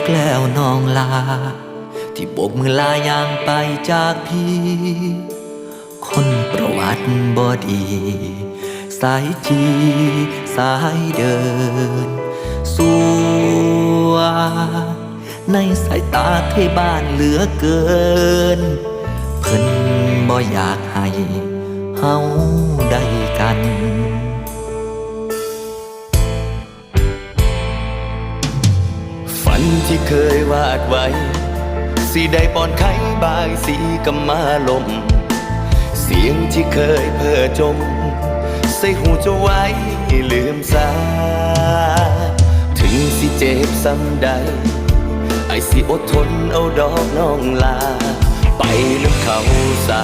กแล้วน้องลา ที่โบกมือลายางไปจากพี่ คนประวัติบอดี สายจีสายเดิน สัว ในสายตาเทบ้านเหลือเกิน เพิ่นบ่อยากให้เฮาได้กัน ที่เคยวาดไว้ สีได้ปอนไข่บายสีกำมาลม เสียงที่เคยเพ้อจม ใส่หูจะไว้ลืมซาถึงสิเจ็บซ้ำใด ไอสิอดทนเอาดอกน้องลา ไปลืมเขาสา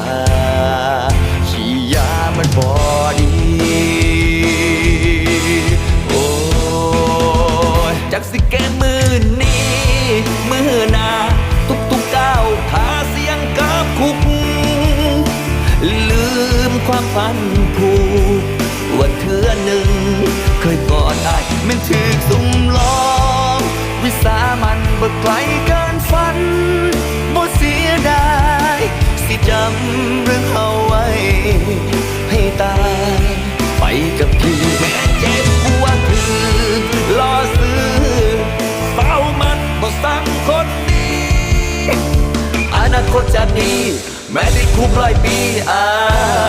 มความพันผูกว่าเธอหนึ่ง เคยกอดได้มันถึกสุ่มลองวิสามันบ่ไกลเกินฝันบ่เสียดายสิจำเรื่องเฮาไว้ ให้ตายไปกับพี่แม้เจ็บปวคือรอซื้อเฝ้ามันบ่สั่งคนดีอนาคตจะดี แม้ได้คุกหลายปีอา